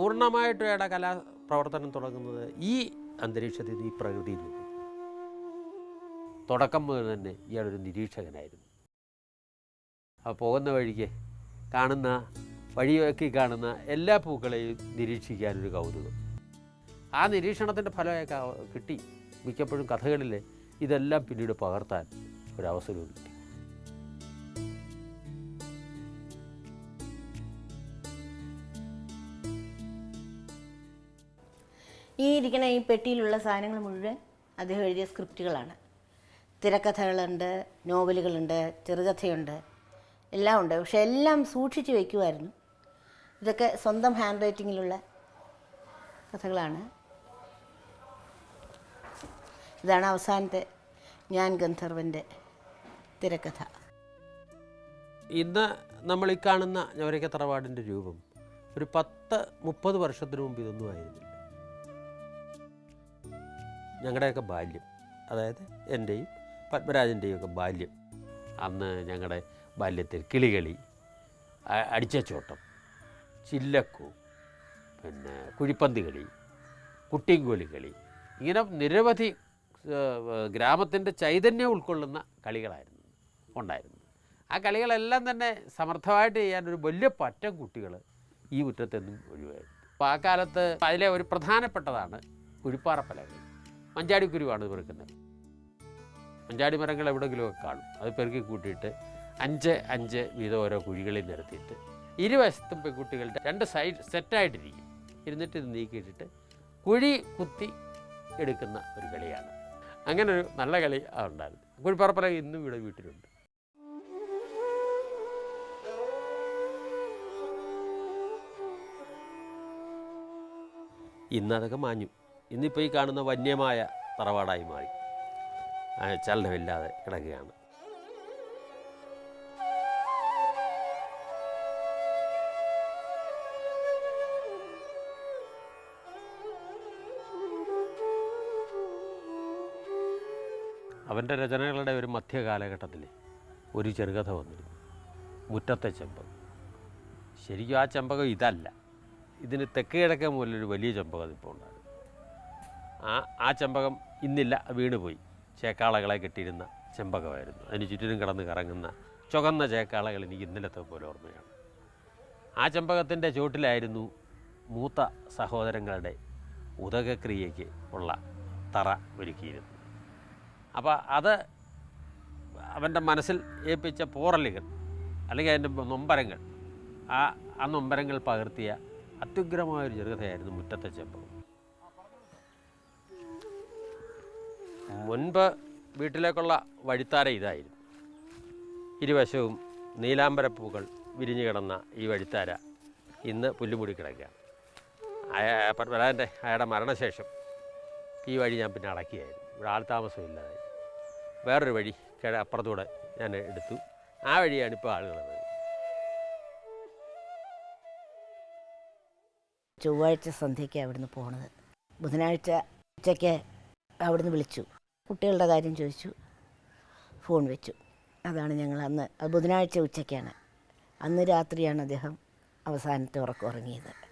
പൂർണമായിട്ടും അയാളുടെ കലാപ്രവർത്തനം തുടങ്ങുന്നത് ഈ അന്തരീക്ഷത്തിൽ ഈ പ്രകൃതിയിൽ നിന്ന്. തുടക്കം മുതൽ തന്നെ ഇയാളൊരു നിരീക്ഷകനായിരുന്നു. അപ്പോൾ പോകുന്ന വഴിക്ക് കാണുന്ന വഴിയൊക്കെ കാണുന്ന എല്ലാ പൂക്കളെയും നിരീക്ഷിക്കാനൊരു കൗതുകം. ആ നിരീക്ഷണത്തിന്റെ ഫലമൊക്കെ കിട്ടി. മിക്കപ്പോഴും കഥകളിൽ ഇതെല്ലാം പിന്നീട് പകർത്താൻ ഒരവസരവും കിട്ടി. ഈ ഇരിക്കുന്ന ഈ പെട്ടിയിലുള്ള സാധനങ്ങൾ മുഴുവൻ അദ്ദേഹം എഴുതിയ സ്ക്രിപ്റ്റുകളാണ്. തിരക്കഥകളുണ്ട് നോവലുകളുണ്ട് ചെറുകഥയുണ്ട് എല്ലാം ഉണ്ട്. പക്ഷെ എല്ലാം സൂക്ഷിച്ചു വയ്ക്കുമായിരുന്നു ഇതൊക്കെ സ്വന്തം ഹാൻഡ് റൈറ്റിങ്ങിലുള്ള കഥകളാണ്. ഇതാണ് അവസാനത്തെ ഞാൻ ഗന്ധർവന്റെ തിരക്കഥ. ഇന്ന് നമ്മൾ ഈ കാണുന്ന ഞവരക്ക തറവാടിന്റെ രൂപം ഒരു പത്ത് മുപ്പത് വർഷത്തിന് മുമ്പ് ഇതൊന്നും ആയിരുന്നില്ല. ഞങ്ങളുടെയൊക്കെ ബാല്യം. അതായത് എന്റെയും പത്മരാജന്റെയും ഒക്കെ ബാല്യം. അന്ന് ഞങ്ങളുടെ ബാല്യത്തിൽ കിളികളി അടിച്ചച്ചോട്ടം ചില്ലക്കു പിന്നെ കുഴിപ്പന്ത് കളി കുട്ടിങ്കോലി കളി. ഇങ്ങനെ നിരവധി ഗ്രാമത്തിന്റെ ചൈതന്യം ഉൾക്കൊള്ളുന്ന കളികളായിരുന്നു ഉണ്ടായിരുന്നു. ആ കളികളെല്ലാം തന്നെ സമർത്ഥമായിട്ട് ചെയ്യാൻ ഒരു വലിയ പറ്റം കുട്ടികൾ ഈ മുറ്റത്തെന്നും ഒഴിവായിരുന്നു. അപ്പോൾ ആ കാലത്ത് അതിലെ ഒരു പ്രധാനപ്പെട്ടതാണ് കുഴിപ്പാറപ്പലകൾ മഞ്ചാടി കുരുവാണ് പെറുക്കുന്നത്. മഞ്ചാടി മരങ്ങൾ എവിടെയെങ്കിലുമൊക്കെ കാണും. അത് പെറുക്കി കൂട്ടിയിട്ട് അഞ്ച് അഞ്ച് വീതം ഓരോ കുഴികളിൽ നിരത്തിയിട്ട് ഇരുവശത്തും പെൺകുട്ടികൾ രണ്ട് സൈഡ് സെറ്റായിട്ടിരിക്കും. ഇരുന്നിട്ട് ഇത് നീക്കിയിട്ടിട്ട് കുഴി കുത്തി എടുക്കുന്ന ഒരു കളിയാണ്. അങ്ങനെ ഒരു നല്ല കളി ഉണ്ടായിരുന്നു. കുഴിപ്പറപ്പറ ഇന്നും ഇവിടെ വീട്ടിലുണ്ട്. ഇന്നതൊക്കെ മാഞ്ഞു. ഇന്നിപ്പോൾ ഈ കാണുന്ന വന്യമായ തറവാടായി മാറി. ചലനമില്ലാതെ കിടക്കുകയാണ്. അവന്റെ രചനകളുടെ ഒരു മധ്യകാലഘട്ടത്തിൽ ഒരു ചെറുകഥ വന്നിരുന്നു. മുറ്റത്തെ ചെമ്പകം. ശരിക്കും ആ ചെമ്പകം ഇതല്ല. ഇതിന് തെക്ക് കിഴക്കേ മുതലൊരു വലിയ ചെമ്പകം ഇപ്പോൾ ഉണ്ടായിരുന്നു. ആ ആ ചെമ്പകം ഇന്നില്ല വീണുപോയി. ചേക്കാളകളെ കെട്ടിയിരുന്ന ചെമ്പകമായിരുന്നു. അതിന് ചുറ്റിനും കിടന്ന് കറങ്ങുന്ന ചുവന്ന ചേക്കാളകൾ എനിക്ക് ഇന്നലത്തെ പോലെ ഓർമ്മയാണ്. ആ ചെമ്പകത്തിന്റെ ചുവട്ടിലായിരുന്നു മൂത്ത സഹോദരങ്ങളുടെ ഉദകക്രിയയ്ക്ക് ഉള്ള തറ ഒരുക്കിയിരുന്നു അപ്പോൾ അത് അവന്റെ മനസ്സിൽ ഏൽപ്പിച്ച പോറലുകൾ അല്ലെങ്കിൽ അതിന്റെ നൊമ്പരങ്ങൾ ആ ആ നൊമ്പരങ്ങൾ പകർത്തിയ അത്യുഗ്രമായൊരു ചെറുകഥയായിരുന്നു മുറ്റത്തെ ചെമ്പകം. മുൻപ് വീട്ടിലേക്കുള്ള വഴിത്താര ഇതായിരുന്നു. ഇരുവശവും നീലാംബരപ്പൂക്കൾ വിരിഞ്ഞു കിടന്ന ഈ വഴിത്താര ഇന്ന് പുല്ലുപൊടി കിടക്കുകയാണ്. പത്മനാഭന്റെ അയാളുടെ മരണശേഷം ഈ വഴി ഞാൻ പിന്നെ അടക്കിയായിരുന്നു ഇവിടെ ആൾ താമസമില്ലാതായി വേറൊരു വഴി കിഴ അപ്പുറത്തൂടെ ഞാൻ എടുത്തു. ആ വഴിയാണ് ഇപ്പോൾ വരുന്നത് ചൊവ്വാഴ്ച സന്ധ്യയ്ക്ക് അവിടുന്ന് പോണത്. ബുധനാഴ്ച ഉച്ചയ്ക്ക് അവിടുന്ന് വിളിച്ചു. കുട്ടികളുടെ കാര്യം ചോദിച്ചു. ഫോൺ വെച്ചു. അതാണ് ഞങ്ങൾ അന്ന് ബുധനാഴ്ച ഉച്ചയ്ക്കാണ്. അന്ന് രാത്രിയാണ് അദ്ദേഹം അവസാനത്തെ ഉറക്കം ഉറങ്ങിയത്.